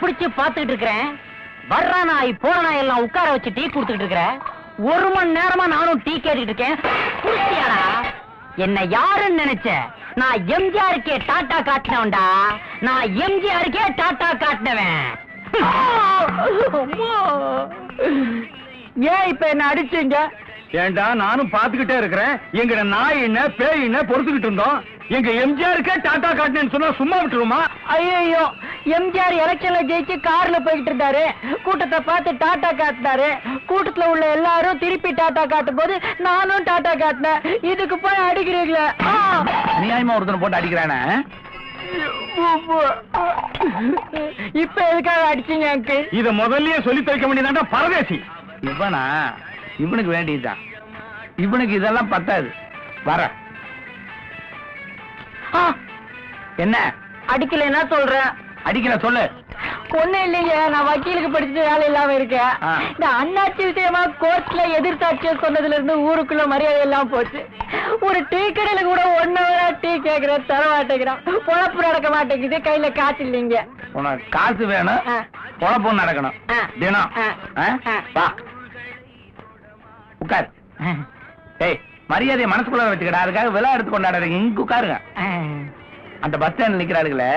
பிடிச்சு பாத்துக்கிட்டு இருக்கிறேன். வர்ற நாய் போற நாய் எல்லாம் உட்கார வச்சு டீ கொடுத்துட்டு இருக்கிறேன் ஒரு மணி நேரமா நானும் டீ கேட்டுட்டு இருக்கேன். குடிச்சியாடா. என்ன யாருன்னு நினைச்ச? நான் எம்ஜிஆருக்கே டாட்டா காட்டினவன்டா. நான் எம்ஜிஆருக்கே டாட்டா காட்டினவன். ஏன் இப்ப என்ன அடிச்சீங்க? ஏண்டா நானும் பாத்துக்கிட்டே இருக்கிறேன். எங்கட நாய் என்ன பேய் என்ன பொறுத்துக்கிட்டு இருந்தோம். எங்க எம்ஜிஆருக்கே டாடா காட்டினேன்னு சொன்னா சும்மா விட்டுருமா ஐயோ எம்ஜிஆர் எலெக்ஷன்ல ஜெயிச்சு கார்ல இருந்தாரு. கூட்டத்தை பார்த்து டாட்டா காட்டினாரு. கூட்டத்துல உள்ள எல்லாரும் திருப்பி டாட்டா காட்டும் போது நானும் டாட்டா காட்டினேன். இதுக்கு போய் அடிக்கிறீங்களே. ஆ! அநியாயமா ஒருத்தனை போட்டு அடிக்கிறானே? இப்ப எதுக்காக அடிச்சீங்க அங்கிள் இத முதல்லயே சொல்லி வைக்க வேண்டியதாண்டா பரதேசி. இவனா? இவனுக்கு வேண்டியதுதான். இவனுக்கு இதெல்லாம் பத்தாது. வர! என்ன? அடிக்கலைன்னா சொல்றேன் அடிக்கல சொல்லு. ஒண்ணு இல்லைங்க நான் வக்கீலுக்கு படிச்சுட்டு வேலை இல்லாம இருக்கேன். இந்த அண்ணாச்சி விஷயமா கோர்ட்ல எதிர்த்தாட்சியர் சொன்னதுல இருந்து ஊருக்குள்ள மரியாதை எல்லாம் போச்சு. ஒரு டீ கடையில கூட ஒன்னு டீ கேக்குறேன் தர மாட்டேங்கிறான். பொழப்பு நடக்க மாட்டேங்குது கையில காசு இல்லைங்க. உனக்கு காசு வேணும் ஆ. பொழப்பும் நடக்கணும். தினம். வா. உட்கார். ஏய் மரியாதையை மனசுக்குள்ள வச்சுக்கடா. அதுக்காக விழா எடுத்து கொண்டாடுறீங்க. இங்க உட்காருங்க. அந்த பஸ் ஸ்டாண்ட் நிக்கிறாருங்களே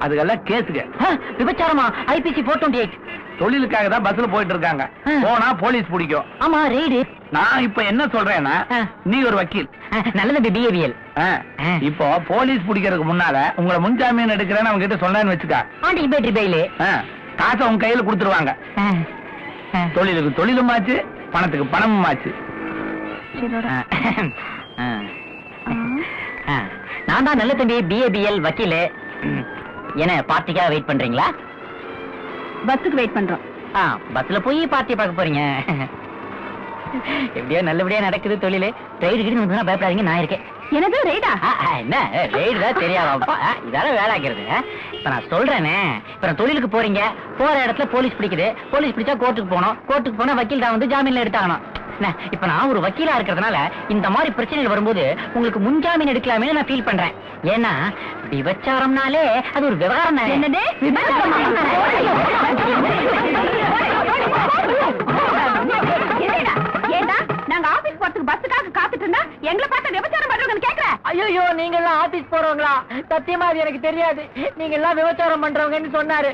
அதுக்கெல்லாம் கேசுங்க ஆ, விபச்சாரமா? ஐபிசி போர் டுவெண்ட்டி எயிட் தொழிலுக்காக தான் பஸ்ல போயிட்டு இருக்காங்க. போனா போலீஸ் பிடிக்கும். ஆமா ரெய்டு நான் இப்ப என்ன சொல்றேன்னா. நீ ஒரு வக்கீல். நல்லது. ஆ. இப்போ போலீஸ் பிடிக்கிறதுக்கு முன்னால உங்களை முன்ஜாமீன் எடுக்கிறேன்னு அவங்க கிட்ட சொன்னேன்னு வச்சுக்க. ஆண்டி பேட்டரி பெயிலு ஆ. காசை உங்க கையில கொடுத்துருவாங்க. தொழிலுக்கு தொழிலும் ஆச்சு பணத்துக்கு பணமும் ஆச்சு நான் தான் நல்ல தம்பி பிஏபிஎல் வக்கீலு. ம். என்ன பார்ட்டிக்காக வெயிட் பண்றீங்களா? பஸ்ஸுக்கு வெயிட் பண்றோம். பஸ்ல போய் பார்ட்டி பார்க்க போறீங்க. எப்படியோ நல்லபடியா நடக்குது தொழிலு. ரைடு கிட்ட வந்து பயப்படாதீங்க நான் இருக்கேன். எனது ரைடா என்ன? ரைடு தான் தெரியாதாப்பா ஆ, இதால வேலைக்கிறது. இப்ப நான் சொல்றேனே. இப்ப நான் தொழிலுக்கு போறீங்க. போற இடத்துல போலீஸ் பிடிக்குது. போலீஸ் பிடிச்சா கோர்ட்டுக்கு போகணும். கோர்ட்டுக்கு போனா வக்கீல் தான் வந்து ஜாமீன்ல எடுத்தாகணும். இப்ப நான் ஒரு வக்கீலா இருக்கிறதுனால இந்த மாதிரி பிரச்சனைகள் வரும்போது உங்களுக்கு முன்ஜாமீன் எடுக்கலாமே நான் ஃபீல் பண்றேன். ஏன்னா விபச்சாரம்னாலே அது ஒரு விவகாரம் தானே. என்னது? என்னடா? எங்களை பார்த்தா விபச்சாரம் பண்றவங்கன்னு கேக்குற ஐயோ நீங்க எல்லாம் ஆபீஸ் போறவங்களா? சத்தியமா அது எனக்கு தெரியாது. நீங்க எல்லாம் விபச்சாரம் பண்றவங்கன்னு சொன்னாரு?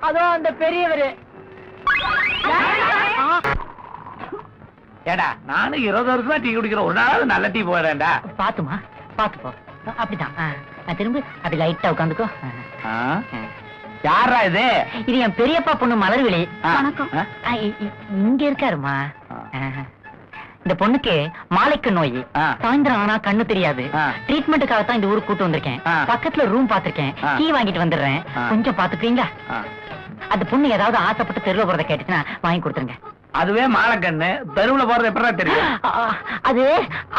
அதோ? அந்த பெரியவரு. ஏடா நானும் இருபது வருஷமா டீ குடிக்கிறேன். ஒரு நாள் நல்ல டீ போயிடேன்டா பாத்துமா பாத்து போ அப்படிதான். திரும்ப. அப்படி லைட்டா உட்காந்துக்கோ. ஆ? யாரா இது? இது என் பெரியப்பா பொண்ணு மலர்விழி. வணக்கம். இங்க இருக்காருமா. இந்த பொண்ணுக்கு மாலைக்கு நோய். சாயந்தரம் ஆனா கண்ணு தெரியாது. ட்ரீட்மெண்ட்டுக்காக தான் இந்த ஊருக்கு கூட்டு வந்திருக்கேன். பக்கத்துல ரூம் பாத்திருக்கேன். கீ வாங்கிட்டு வந்துடுறேன். கொஞ்சம் பாத்துக்கிறீங்களா. அந்த பொண்ணு ஏதாவது ஆசைப்பட்டு தெருவில் போறதை கேட்டுச்சுன்னா வாங்கி கொடுத்துருங்க. அதுவே மாலைக்கண்ணு தெருவுல போறது எப்படா தெரியும்? அது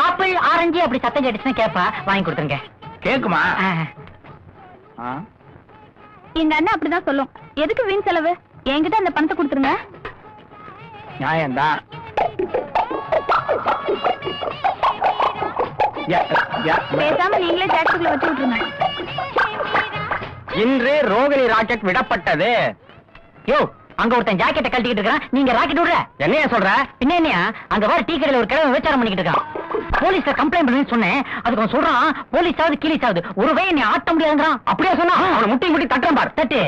ஆப்பிள் ஆரஞ்சு அப்படி சத்தம் கேட்டுச்சுன்னா கேப்பா வாங்கி கொடுத்துருங்க. கேக்குமா? எங்க அண்ணன் அப்படிதான் சொல்லும். எதுக்கு வீண் செலவு? என்கிட்ட அந்த பணத்தை கொடுத்துருங்க. நியாயம்தான். பேசாம நீங்களே டாக்ஸிக்குள்ள வச்சு விட்டுருங்க. இன்று ரோகிணி ராக்கெட் விடப்பட்டது. யோ அங்க ஒருத்தன் ஜாக்கெட்டை கழட்டிக்கிட்டு இருக்கான். நீங்க ராக்கெட் விடுற. என்னையா சொல்ற? பின்ன என்னையா? அங்க வர டீ கடையில ஒரு கிழமை விசாரம் பண்ணிக்கிட்டு இருக்கான். போலீஸ்ல கம்ப்ளைண்ட் பண்ணி சொன்னேன். அதுக்கு அவன் சொல்றான் போலீஸ் ஆகுது கீழே ஆகுது ஒரு வே நீ ஆட்ட முடியாதுங்கிறான் அப்படியே சொன்னா? அவனை முட்டி முட்டி தட்டுறான் பார். தட்டு.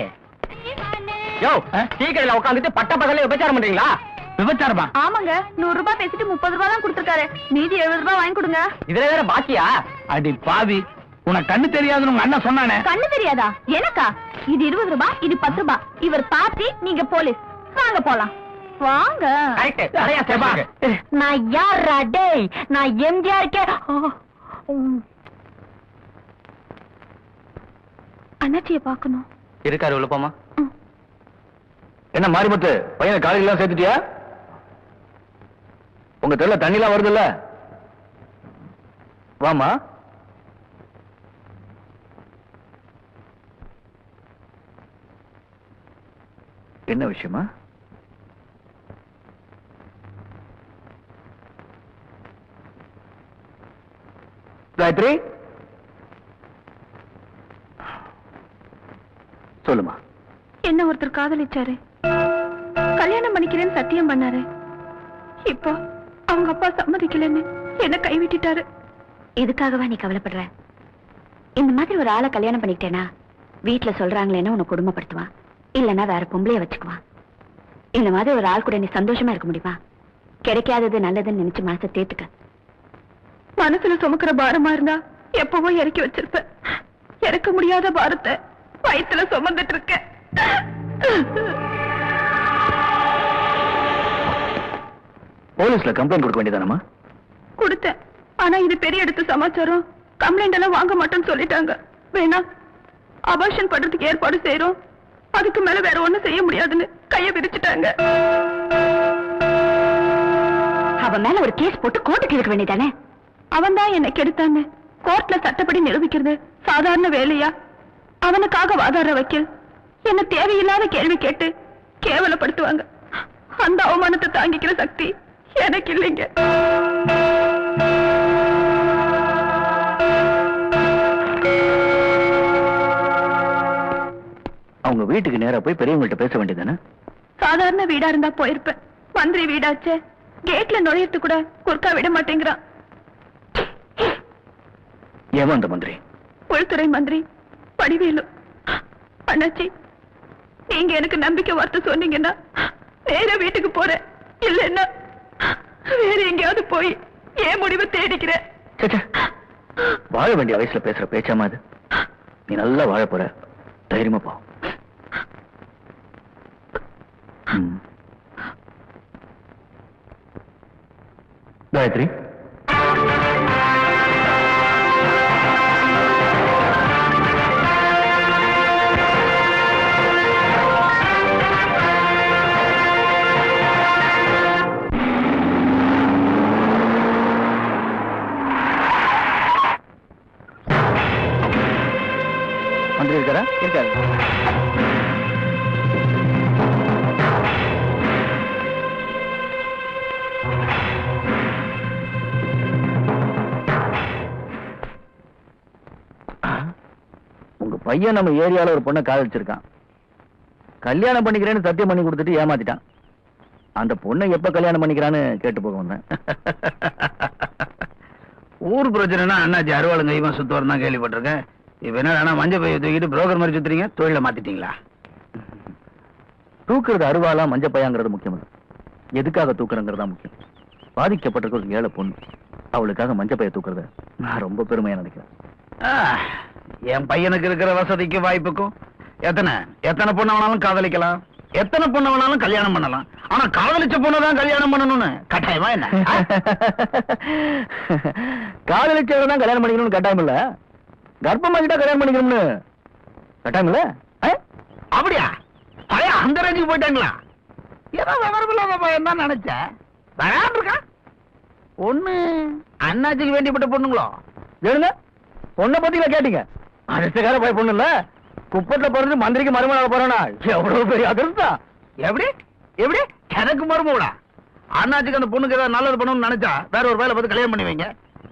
யோ டீ கடையில உட்காந்துட்டு பட்ட பகல விபச்சாரம் பண்றீங்களா? விபச்சாரமா? ஆமாங்க நூறு ரூபாய் பேசிட்டு முப்பது ரூபாய் தான் கொடுத்துருக்காரு. மீதி எழுபது ரூபாய் வாங்கி கொடுங்க. இதுல வேற பாக்கியா? அடி பாவி உனக்கு கண்ணு தெரியாதுன்னு உங்க அண்ணன் சொன்னானே. கண்ணு தெரியாதா? எனக்கா? இது இருபது ரூபாய் இது பத்து ரூபாய் இவர் பார்ட்டி நீங்க போலீஸ். வாங்க போலாம். வாங்க. நான் யாரா டேய்? நான் எம்ஜிஆர் கே அண்ணாச்சிய பாக்கணும் இருக்காரு உள்ள போமா என்ன மாரிமுத்து பையனை எல்லாம் சேர்த்துட்டியா? உங்க தெருல தண்ணி எல்லாம் வருதுல்ல? வாமா என்ன விஷயமா? காயத்ரி? சொல்லுமா. என்ன ஒருத்தர் காதலிச்சாரு? கல்யாணம் பண்ணிக்கிறேன்னு சத்தியம் பண்ணாரு. இப்போ? அவங்க அப்பா சம்மதிக்கலன்னு என்ன கைவிட்டுட்டாரு. இதுக்காகவா நீ கவலைப்படுற? இந்த மாதிரி ஒரு ஆளை கல்யாணம் பண்ணிக்கிட்டேனா வீட்டுல சொல்றாங்களேன்னு உன்னை குடும்பப்படுத்துவான் இல்லைன்னா வேற பொம்பளைய வச்சுக்குவான் இந்த மாதிரி ஒரு ஆள் கூட நீ சந்தோஷமா இருக்க முடியுமா? கிடைக்காதது நல்லதுன்னு நினைச்சு மனசை தேத்துக்க. மனசுல சுமக்கிற பாரமா இருந்தா எப்பவோ இறக்கி வச்சிருப்பேன் இறக்க முடியாத பாரத்தை வயித்துல சுமந்துட்டு இருக்கேன் போலீஸ்ல கம்ப்ளைண்ட் கொடுக்க வேண்டியதானமா கொடுத்தேன். ஆனா இது பெரிய எடுத்து சமாச்சாரம். கம்ப்ளைண்ட் எல்லாம் வாங்க மாட்டேன்னு சொல்லிட்டாங்க. வேணா அபார்ஷன் பண்றதுக்கு ஏற்பாடு செய்யறோம் அதுக்கு மேல வேற ஒண்ணும் செய்ய முடியாதுன்னு கைய விரிச்சுட்டாங்க. அவன் மேல ஒரு கேஸ் போட்டு கோர்ட்டுக்கு இருக்க வேண்டியதானே? அவன் தான் என்னை கெடுத்தான்னு கோர்ட்ல சட்டப்படி நிரூபிக்கிறது சாதாரண வேலையா? அவனுக்காக வாதாடுற வக்கீல். என்ன தேவையில்லாத கேள்வி கேட்டு கேவலப்படுத்துவாங்க. அந்த அவமானத்தை தாங்கிக்கிற சக்தி. எனக்கு இல்லைங்க அவங்க வீட்டுக்கு நேரா போய் பெரியவங்கள்ட்ட பேச வேண்டியதானே சாதாரண வீடா இருந்தா போயிருப்பேன். மந்திரி வீடாச்சே. கேட்ல நுழையறது கூட குறுக்கா விட மாட்டேங்கிறான். ஏமா அந்த மந்திரி? உள்துறை மந்திரி வடிவேலு அண்ணாச்சி நீங்க எனக்கு நம்பிக்கை வார்த்தை சொன்னீங்கன்னா நேரா வீட்டுக்கு போறேன். இல்லைன்னா வேற எங்கேயாவது போய் ஏன் முடிவை தேடிக்கிறேன். வாழ வேண்டிய வயசுல பேசுற பேச்சாமா அது நீ நல்லா வாழ போற தைரியமா போ. காயத்ரி பையன் நம்ம ஏரியால ஒரு பொண்ணை காதலிச்சிருக்கான். கல்யாணம் பண்ணிக்கிறேன்னு சத்தியம் பண்ணி கொடுத்துட்டு ஏமாத்திட்டான். அந்த பொண்ணை எப்ப கல்யாணம் பண்ணிக்கிறான்னு கேட்டு போக வந்தேன். ஊர் பிரச்சனைனா அண்ணாச்சி அருவாளுங்க இவன் சுத்துவார் தான் கேள்விப்பட்டிருக்கேன். இப்ப என்ன மஞ்சள் பைய தூக்கிட்டு புரோக்கர் மாதிரி சுத்துறீங்க தொழில மாத்திட்டீங்களா? தூக்குறது அருவாளா மஞ்ச பையாங்கிறது முக்கியம் எதுக்காக தூக்குறங்கிறது தான் முக்கியம். பாதிக்கப்பட்டிருக்க ஒரு ஏழை பொண்ணு அவளுக்காக மஞ்ச பைய தூக்குறத நான் ரொம்ப பெருமையா நினைக்கிறேன். ஆ, என் பையனுக்கு இருக்கிற வசதிக்கும் வாய்ப்புக்கும் எத்தனை? எத்தனை பொண்ணு வேணாலும் காதலிக்கலாம். எத்தனை பொண்ணு வேணாலும் கல்யாணம் பண்ணலாம். ஆனா காதலிச்ச பொண்ணு தான் கல்யாணம் பண்ணணும்னு. கட்டாயமா என்ன? காதலிச்சவரை தான் கல்யாணம் பண்ணிக்கணும்னு கட்டாயம் இல்ல. கர்ப்பமாக்கிட்டா கல்யாணம் பண்ணிக்கணும்னு கட்டாயம் இல்ல? அப்படியா? பையன் அந்த ரேஞ்சுக்கு போயிட்டாங்களா? ஏதோ விவரம் இல்லாத பையன் தான் நினைச்சேன் வராம இருக்கா? ஒண்ணு. அண்ணாச்சிக்கு வேண்டியப்பட்ட பொண்ணுங்களோ? ஏனுங்க பொண்ணை பத்தி கேட்டீங்க. அதிர்ஷ்டக்கார போய் பொண்ணு இல்ல குப்பத்துல பிறந்து மந்திரிக்கு மருமனாக போறானா? எவ்வளவு பெரிய அதிர்ஷ்டம் எப்படி? எப்படி? எனக்கு மருமகளா? அண்ணாச்சிக்கு அந்த பொண்ணுக்கு ஏதாவது நல்லது பண்ணணும்னு நினைச்சா வேற ஒரு வேலை பார்த்து கல்யாணம் பண்ணி வைங்க.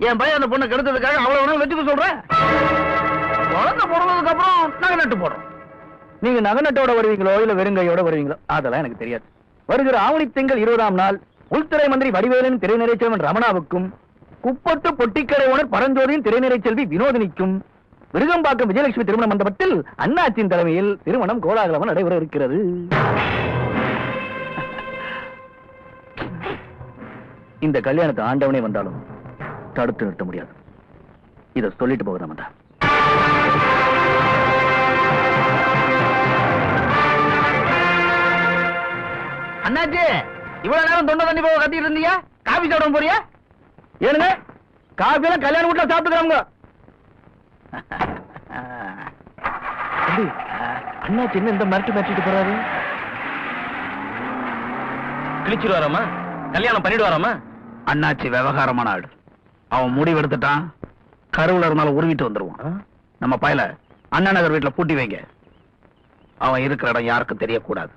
என் பையன் அந்த பொண்ணை கெடுத்ததுக்காக அவ்வளவு வேணாலும் வச்சுக்க சொல்றேன் குழந்தை பிறந்ததுக்கு அப்புறம் நகை நட்டு போடுறோம். நீங்க நகநட்டோட வருவீங்களோ இல்ல வெறுங்கையோட வருவீங்களோ அதெல்லாம் எனக்கு தெரியாது. வருகிற ஆவணி திங்கள் இருபதாம் நாள் உள்துறை மந்திரி வடிவேலன் திரைநிறை செல்வன் ரமணாவுக்கும் குப்பத்து பொட்டிக்கடை ஓனர் பரஞ்சோதியின் திரைநிறை செல்வி வினோதினிக்கும் விருகம்பாக்கம் விஜயலட்சுமி திருமண மண்டபத்தில் அண்ணாச்சின் தலைமையில் திருமணம் கோலாகலமாக நடைபெற இருக்கிறது. இந்த கல்யாணத்தை ஆண்டவனே வந்தாலும் தடுத்து நிறுத்த முடியாது. இத சொல்லிட்டு போகிறோம் வந்தா. அண்ணாச்சி இவ்வளவு நேரம் தொண்டை தண்ணி போக கத்திட்டு இருந்தியா? காபி சாப்பிட போறியா? ஏனுங்க? காஃபியெல்லாம் கல்யாண வீட்டுல சாப்பிட்டுக்கிறாங்க அண்ணா சின்ன இந்த மிரட்டு மிரட்டிட்டு போறாரு. கிழிச்சிட்டு வராமா கல்யாணம் பண்ணிட்டு வராமா அண்ணாச்சி விவகாரமான ஆடு அவன் முடிவு எடுத்துட்டான். கருவுல இருந்தாலும் உருவிட்டு வந்துருவான். நம்ம பயல அண்ணா நகர் வீட்டுல பூட்டி வைங்க. அவன் இருக்கிற இடம் யாருக்கும் தெரியக்கூடாது.